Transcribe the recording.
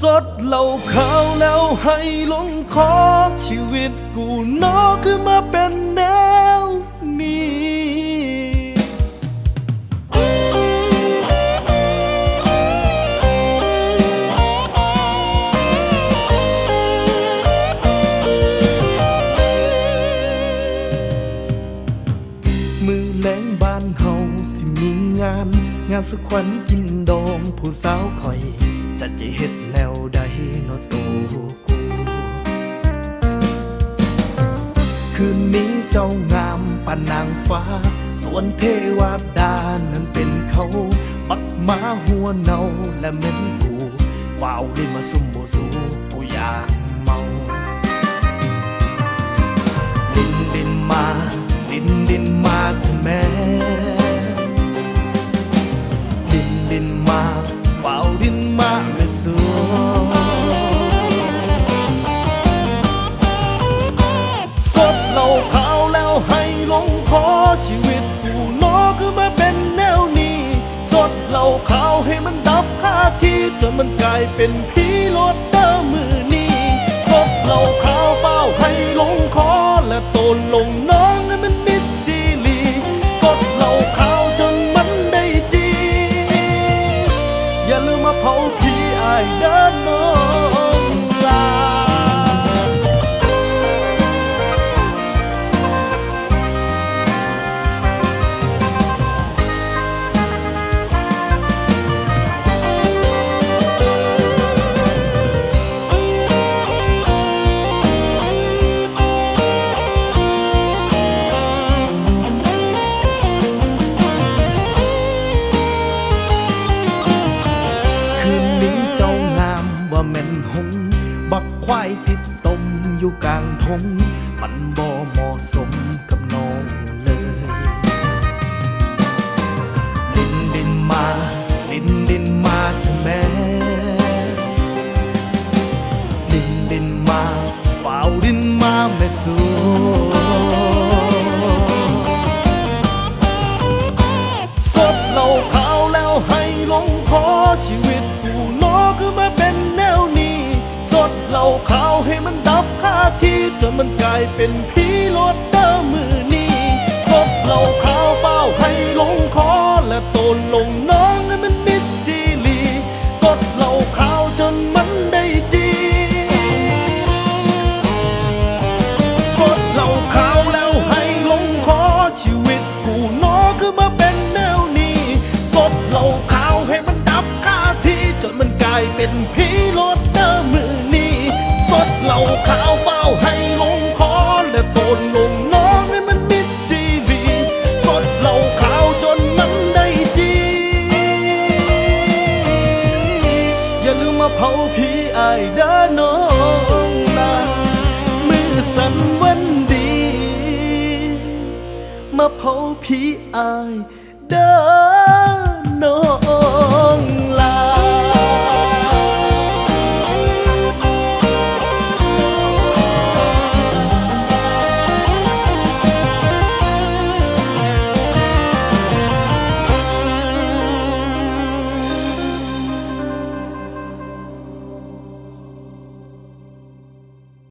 สดเหล่าขาวแล้วให้ลงคอชีวิตกูนอขึ้นมาเป็นแนวนี้มือแรงบ้านเฮาสิมีงาน งานสุขวัญกินดองผู้สาวคอย จะจะเฮ็ดแนวใดเนาะโตกู คืนนี้เจ้างามปานนางฟ้า ส่วนเทวดานั้นเป็นเขา บักมาหัวเนาและเม็นกูฝ้าวได้มาซุ่มโบสูกูอยากเมา ดินดินมา ดินดินมาเถอแม่ดินดินมา ลงคอชีวิตกูนอคือมาเป็นแนวนี้ สดเหล่าขาวให้มันดับคาที่จนมันกลายเป็นผีรถเดิมมือนี้สดเหล่าขาวเฝ้าให้ลงคอและโตนลงน้องให้มันมิดจีลีสดเหล่าขาวจนมันได้จี อย่าลืมมาเผาผีอายเดินน้องลา คืนนี้เจ้างามว่าแม่นหง บักควายติดตมอยู่กลางทง มันบ่เหมาะสมกับน้องเลย ดินดินมา ดินดินมาเถอะแม่ดินดินมาฝ่าวดินมาแม่สูสดเหล่าขาวแล้วให้ลงคอชีวิต ขาวให้มันดับคาที่จนมันกลายเป็นผีรถเดิมมือนี้สดเหล่าขาวเฝ้าให้ลงคอและโตนลงน้องให้มันมิดจีลีสดเหล่าขาวจนมันได้จีสดเหล่าขาวแล้วให้ลงคอชีวิตกูน้อคือมาเป็นแนวนี้สดเหล่าขาวให้มันดับคาที่จนมันกลายเป็นผีรถเดิมมือนี้สด เหล่าขาวเฝ้าให้ลงคอและโตนลงน้องให้มันมิดจีบีสดเหล่าขาวจนมันได้จีอย่าลืมมาเผาผีอายเด้อน้องนะมือสันวันดี มาเผาผีอายเด้อ